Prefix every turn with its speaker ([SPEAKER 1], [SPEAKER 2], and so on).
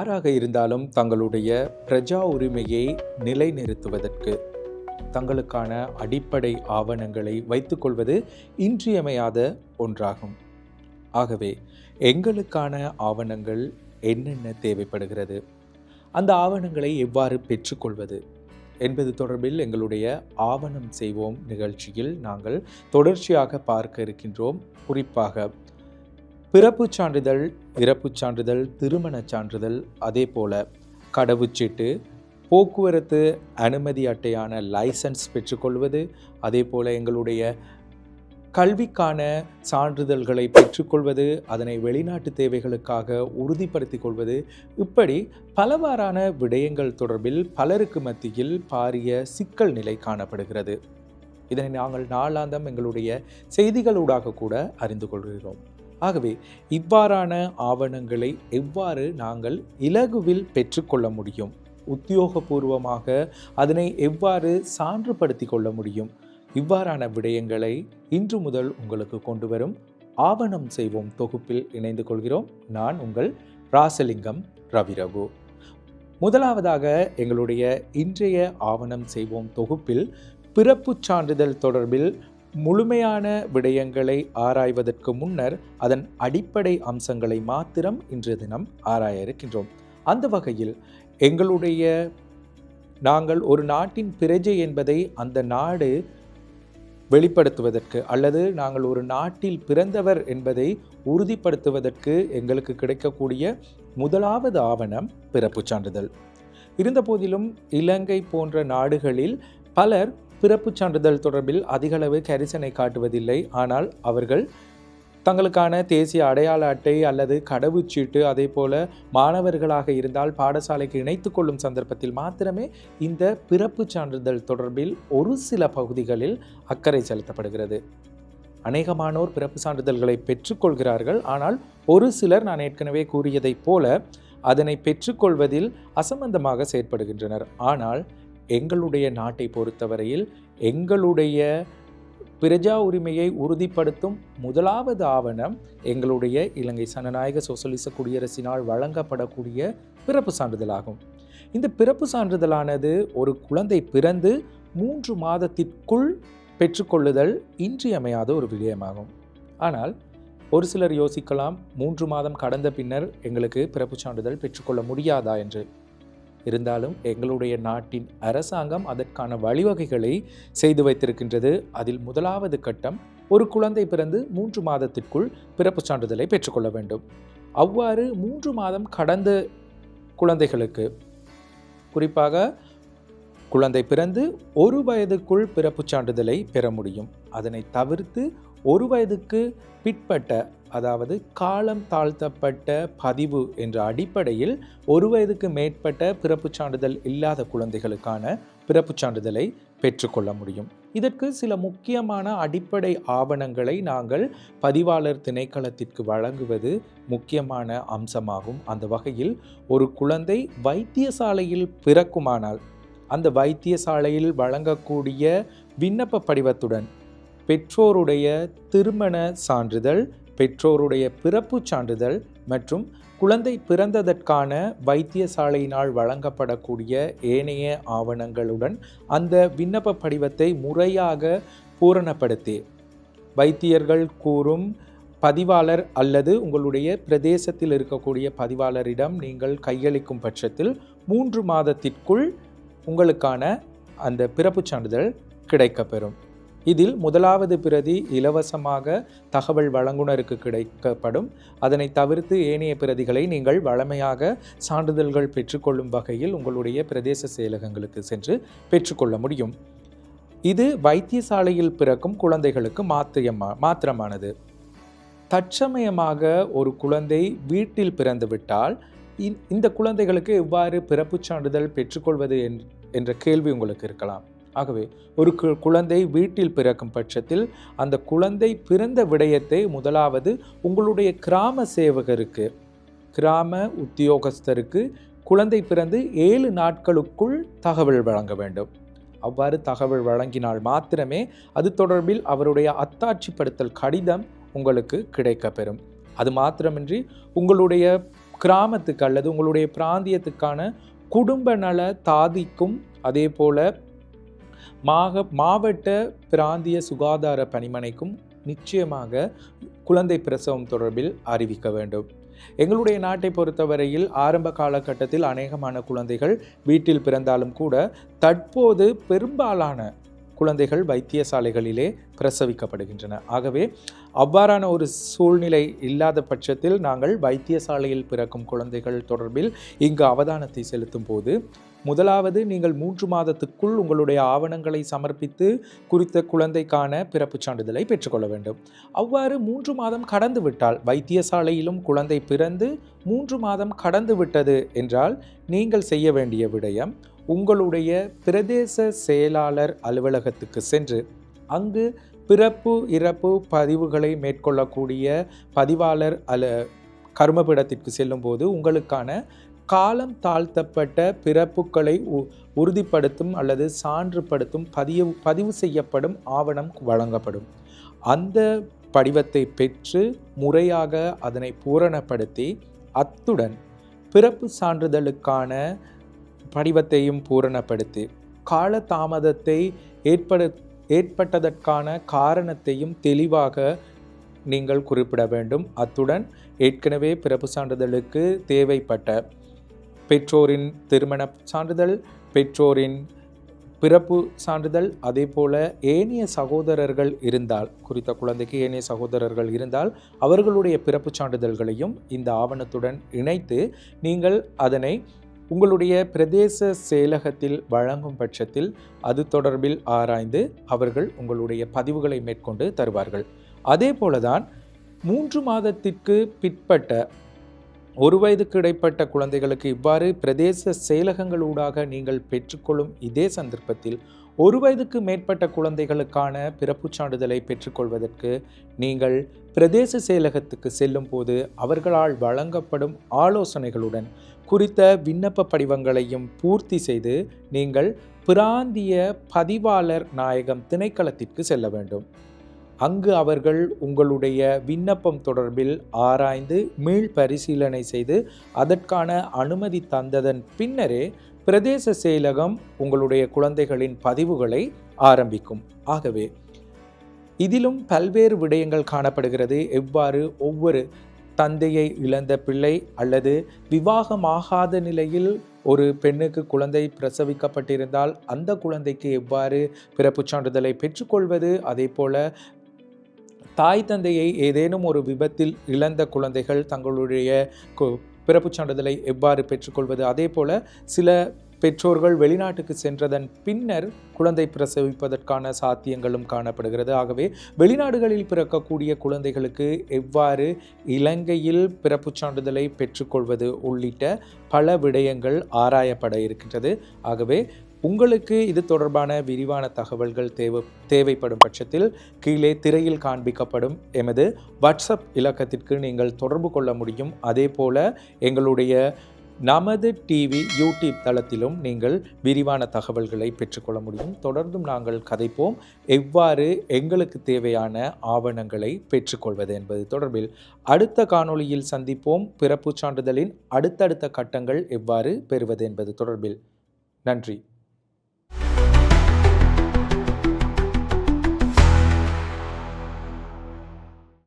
[SPEAKER 1] யாராக இருந்தாலும் தங்களுடைய பிரஜா உரிமையை நிலைநிறுத்துவதற்கு தங்களுக்கான அடிப்படை ஆவணங்களை வைத்துக்கொள்வது இன்றியமையாத ஒன்றாகும். ஆகவே எங்களுக்கான ஆவணங்கள் என்னென்ன தேவைப்படுகிறது? அந்த ஆவணங்களை எவ்வாறு பெற்றுக்கொள்வது? என்பது தொடர்பில் எங்களுடைய ஆவணம் செய்வோம் நிகழ்ச்சியில் நாங்கள் தொடர்ச்சியாக பார்க்க இருக்கின்றோம். குறிப்பாக பிறப்புச் சான்றிதழ் இறப்புச் சான்றிதழ் திருமணச் சான்றிதழ் அதே போல் கடவுச்சீட்டு போக்குவரத்து அனுமதி அட்டையான லைசன்ஸ் பெற்றுக்கொள்வது அதே போல் எங்களுடைய கல்விக்கான சான்றிதழ்களை பெற்றுக்கொள்வது அதனை வெளிநாட்டு தேவைகளுக்காக உறுதிப்படுத்தி கொள்வது இப்படி பலவாறான விடயங்கள் தொடர்பில் பலருக்கு மத்தியில் பாரிய சிக்கல் நிலை காணப்படுகிறது. இதனை நாங்கள் நாளாந்தம் எங்களுடைய செய்திகளூடாக கூட அறிந்து கொள்கிறோம். ஆகவே இவ்வாறான ஆவணங்களை எவ்வாறு நாங்கள் இலகுவில் பெற்றுக்கொள்ள முடியும்? உத்தியோகபூர்வமாக அதனை எவ்வாறு சான்றுபடுத்தி கொள்ள முடியும்? இவ்வாறான விடயங்களை இன்று முதல் உங்களுக்கு கொண்டு வரும் ஆவணம் செய்வோம் தொகுப்பில் இணைந்து கொள்கிறோம். நான் உங்கள் ராசலிங்கம் ரவிரகு முதலாவதாக எங்களுடைய இன்றைய ஆவணம் செய்வோம் தொகுப்பில் பிறப்புச் சான்றிதழ் தொடர்பில் முழுமையான விடயங்களை ஆராய்வதற்கு முன்னர் அதன் அடிப்படை அம்சங்களை மாத்திரம் இன்றைய தினம் ஆராய இருக்கின்றோம். அந்த வகையில் எங்களுடைய நாங்கள் ஒரு நாட்டின் பிரஜை என்பதை அந்த நாடு வெளிப்படுத்துவதற்கு அல்லது நாங்கள் ஒரு நாட்டில் பிறந்தவர் என்பதை உறுதிப்படுத்துவதற்கு எங்களுக்கு கிடைக்கக்கூடிய முதலாவது ஆவணம் பிறப்பு சான்றிதழ். இருந்தபோதிலும் இலங்கை போன்ற நாடுகளில் பலர் பிறப்புச் சான்றிதழ் தொடர்பில் அதிகளவு கரிசனை காட்டுவதில்லை. ஆனால் அவர்கள் தங்களுக்கான தேசிய அடையாள அட்டை அல்லது கடவுச்சீட்டு அதே போல மாணவர்களாக இருந்தால் பாடசாலைக்கு இணைத்து கொள்ளும் சந்தர்ப்பத்தில் மாத்திரமே இந்த பிறப்புச் சான்றிதழ் தொடர்பில் ஒரு சில பகுதிகளில் அக்கறை செலுத்தப்படுகிறது. அநேகமானோர் பிறப்பு சான்றிதழ்களை பெற்றுக்கொள்கிறார்கள் ஆனால் ஒரு சிலர் நான் ஏற்கனவே கூறியதைப் போல அதனை பெற்றுக்கொள்வதில் அசம்பந்தமாக செயற்படுகின்றனர். ஆனால் எங்களுடைய நாட்டை பொறுத்தவரையில் எங்களுடைய பிரஜா உரிமையை உறுதிப்படுத்தும் முதலாவது ஆவணம் எங்களுடைய இலங்கை சனநாயக சோசலிச குடியரசினால் வழங்கப்படக்கூடிய பிறப்பு சான்றிதழாகும். இந்த பிறப்பு சான்றிதழானது ஒரு குழந்தை பிறந்து மூன்று மாதத்திற்குள் பெற்றுக்கொள்ளுதல் இன்றியமையாத ஒரு விடயமாகும். ஆனால் ஒரு சிலர் யோசிக்கலாம் மூன்று மாதம் கடந்த பின்னர் எங்களுக்கு பிறப்பு சான்றிதழ் பெற்றுக்கொள்ள முடியாதா என்று. இருந்தாலும் எங்களுடைய நாட்டின் அரசாங்கம் அதற்கான வழிவகைகளை செய்து வைத்திருக்கின்றது. அதில் முதலாவது கட்டம் ஒரு குழந்தை பிறந்து மூன்று மாதத்திற்குள் பிறப்பு சான்றிதழை பெற்றுக்கொள்ள வேண்டும். அவ்வாறு மூன்று மாதம் கடந்த குழந்தைகளுக்கு குறிப்பாக குழந்தை பிறந்து ஒரு வயதுக்குள் பிறப்புச் சான்றிதழை பெற முடியும். அதனை தவிர்த்து ஒரு வயதுக்கு பிற்பட்ட அதாவது காலம் தாழ்த்தப்பட்ட பதிவு என்ற அடிப்படையில் ஒரு வயதுக்கு மேற்பட்ட பிறப்புச் சான்றிதழ் இல்லாத குழந்தைகளுக்கான பிறப்புச் சான்றிதழை பெற்றுக்கொள்ள முடியும். இதற்கு சில முக்கியமான அடிப்படை ஆவணங்களை நாங்கள் பதிவாளர் திணைக்களத்திற்கு வழங்குவது முக்கியமான அம்சமாகும். அந்த வகையில் ஒரு குழந்தை வைத்தியசாலையில் பிறக்குமானால் அந்த வைத்தியசாலையில் வழங்கக்கூடிய விண்ணப்ப படிவத்துடன் பெற்றோருடைய திருமண சான்றிதழ் பெற்றோருடைய பிறப்புச் சான்றிதழ் மற்றும் குழந்தை பிறந்ததற்கான வைத்தியசாலையினால் வழங்கப்படக்கூடிய ஏனைய ஆவணங்களுடன் அந்த விண்ணப்ப படிவத்தை முறையாக பூரணப்படுத்தி. வைத்தியர்கள் கூறும் பதிவாளர் அல்லது உங்களுடைய பிரதேசத்தில் இருக்கக்கூடிய பதிவாளரிடம் நீங்கள் கையளிக்கும் பட்சத்தில் மூன்று மாதத்திற்குள் உங்களுக்கான அந்த பிறப்புச் சான்றிதழ் கிடைக்கப்பெறும். இதில் முதலாவது பிரதி இலவசமாக தகவல் வழங்குனருக்கு கிடைக்கப்படும். அதனை தவிர்த்து ஏனைய பிரதிகளை நீங்கள் வழமையாக சான்றிதழ்கள் பெற்றுக்கொள்ளும் வகையில் உங்களுடைய பிரதேச செயலகங்களுக்கு சென்று பெற்றுக்கொள்ள முடியும். இது வைத்தியசாலையில் பிறக்கும் குழந்தைகளுக்கு மாத்தியமா மாத்திரமானது. தற்சமயமாக ஒரு குழந்தை வீட்டில் பிறந்துவிட்டால் இந்- இந்த குழந்தைகளுக்கு எவ்வாறு பிறப்புச் சான்றிதழ் பெற்றுக்கொள்வது என்- என்ற கேள்வி உங்களுக்கு இருக்கலாம். ஆகவே ஒரு கு- குழந்தை வீட்டில் பிறக்கும் பட்சத்தில் அந்த குழந்தை பிறந்த விடயத்தை முதலாவது உங்களுடைய கிராம சேவகருக்கு கிராம உத்தியோகஸ்தருக்கு குழந்தை பிறந்து ஏழு நாட்களுக்குள் தகவல் வழங்க வேண்டும். அவ்வாறு தகவல் வழங்கினால் மாத்திரமே அது தொடர்பில் அவருடைய அத்தாட்சிப்படுத்தல் கடிதம் உங்களுக்கு கிடைக்கப்பெறும். அது மாத்திரமின்றி உங்களுடைய கிராமத்துக்கு அல்லது உங்களுடைய பிராந்தியத்துக்கான குடும்ப நல தாதிக்கும் அதே போல் மாக மாவட்ட பிராந்திய சுகாதார பணிமனைக்கும் நிச்சயமாக குழந்தை பிரசவம் தொடர்பில் அறிவிக்க வேண்டும். எங்களுடைய நாட்டை பொறுத்தவரையில் ஆரம்ப காலகட்டத்தில் அநேகமான குழந்தைகள் வீட்டில் பிறந்தாலும் கூட தற்போது பெரும்பாலான குழந்தைகள் வைத்தியசாலைகளிலே பிரசவிக்கப்படுகின்றன. ஆகவே அவ்வாறான ஒரு சூழ்நிலை இல்லாத பட்சத்தில் நாங்கள் வைத்தியசாலையில் பிறக்கும் குழந்தைகள் தொடர்பில் இங்கு அவதானத்தை செலுத்தும் போது முதலாவது நீங்கள் மூன்று மாதத்துக்குள் உங்களுடைய ஆவணங்களை சமர்ப்பித்து குறித்த குழந்தைக்கான பிறப்பு சான்றிதழை பெற்றுக்கொள்ள வேண்டும். அவ்வாறு மூன்று மாதம் கடந்து விட்டால் வைத்தியசாலையிலும் குழந்தை பிறந்து மூன்று மாதம் கடந்து விட்டது என்றால் நீங்கள் செய்ய வேண்டிய விடயம் உங்களுடைய பிரதேச செயலாளர் அலுவலகத்துக்கு சென்று அங்கு பிறப்பு இறப்பு பதிவுகளை மேற்கொள்ளக்கூடிய பதிவாளர் அல கருமபிடத்திற்கு செல்லும்போது உங்களுக்கான காலம் தாழ்த்தப்பட்ட பிறப்புகளை உறுதிப்படுத்தும் அல்லது சான்றுபடுத்தும் பதிவு பதிவு செய்யப்படும் ஆவணம் வழங்கப்படும். அந்த படிவத்தை பெற்று முறையாக அதனை பூரணப்படுத்தி அத்துடன் பிறப்பு சான்றிதழுக்கான படிவத்தையும் பூரணப்படுத்தி கால தாமதத்தை ஏற்பட ஏற்பட்டதற்கான காரணத்தையும் தெளிவாக நீங்கள் குறிப்பிட வேண்டும். அத்துடன் ஏற்கனவே பிறப்பு சான்றிதழுக்கு தேவைப்பட்ட பெற்றோரின் திருமண சான்றிதழ் பெற்றோரின் பிறப்பு சான்றிதழ் அதே போல ஏனைய சகோதரர்கள் இருந்தால் குறித்த குழந்தைக்கு ஏனைய சகோதரர்கள் இருந்தால் அவர்களுடைய பிறப்பு சான்றிதழ்களையும் இந்த ஆவணத்துடன் இணைத்து நீங்கள் அதனை உங்களுடைய பிரதேச செயலகத்தில் வழங்கும் பட்சத்தில் அது தொடர்பில் ஆராய்ந்து அவர்கள் உங்களுடைய பதிவுகளை மேற்கொண்டு தருவார்கள். அதே போலதான் மூன்று மாதத்திற்கு பிற்பட்ட ஒரு வயதுக்கு இடைப்பட்ட குழந்தைகளுக்கு இவ்வாறு பிரதேச செயலகங்களூடாக நீங்கள் பெற்றுக்கொள்ளும் இதே சந்தர்ப்பத்தில் ஒரு வயதுக்கு மேற்பட்ட குழந்தைகளுக்கான பிறப்புச் சான்றிதழை பெற்றுக்கொள்வதற்கு நீங்கள் பிரதேச செயலகத்துக்கு செல்லும் போது அவர்களால் வழங்கப்படும் ஆலோசனைகளுடன் குறித்த விண்ணப்ப படிவங்களையும் பூர்த்தி செய்து நீங்கள் பிராந்திய பதிவாளர் நாயகம் திணைக்களத்திற்கு செல்ல வேண்டும். அங்கு அவர்கள் உங்களுடைய விண்ணப்பம் தொடர்பில் ஆராய்ந்து மீள் பரிசீலனை செய்து அதற்கான அனுமதி தந்ததன் பின்னரே பிரதேச செயலகம் உங்களுடைய குழந்தைகளின் பதிவுகளை ஆரம்பிக்கும். ஆகவே இதிலும் பல்வேறு விடயங்கள் காணப்படுகிறது. எவ்வாறு ஒவ்வொரு தந்தையை இழந்த பிள்ளை அல்லது விவாகமாகாத நிலையில் ஒரு பெண்ணுக்கு குழந்தை பிரசவிக்கப்பட்டிருந்தால் அந்த குழந்தைக்கு எவ்வாறு பிறப்புச் சான்றிதழை பெற்றுக்கொள்வது அதே போல தாய் தந்தையை ஏதேனும் ஒரு விபத்தில் இழந்த குழந்தைகள் தங்களுடைய பிறப்புச் சான்றிதழை எவ்வாறு பெற்றுக்கொள்வது? அதே போல சில பெற்றோர்கள் வெளிநாட்டுக்கு சென்றதன் பின்னர் குழந்தை பிரசவிப்பதற்கான சாத்தியங்களும் காணப்படுகிறது. ஆகவே வெளிநாடுகளில் பிறக்கக்கூடிய குழந்தைகளுக்கு எவ்வாறு இலங்கையில் பிறப்புச் சான்றிதழை பெற்றுக்கொள்வது உள்ளிட்ட பல விடயங்கள் ஆராயப்பட இருக்கின்றது. ஆகவே உங்களுக்கு இது தொடர்பான விரிவான தகவல்கள் தேவை தேவைப்படும் பட்சத்தில் கீழே திரையில் காண்பிக்கப்படும் எமது வாட்ஸ்அப் இலக்கத்திற்கு நீங்கள் தொடர்பு கொள்ள முடியும். அதே போல் எங்களுடைய நமது டிவி யூடியூப் தளத்திலும் நீங்கள் விரிவான தகவல்களை பெற்றுக்கொள்ள முடியும். தொடர்ந்தும் நாங்கள் கதைப்போம். எவ்வாறு எங்களுக்கு தேவையான ஆவணங்களை பெற்றுக்கொள்வது என்பது தொடர்பில் அடுத்த காணொளியில் சந்திப்போம். பிறப்பு சான்றிதழின் அடுத்தடுத்த கட்டங்கள் எவ்வாறு பெறுவது என்பது தொடர்பில். நன்றி.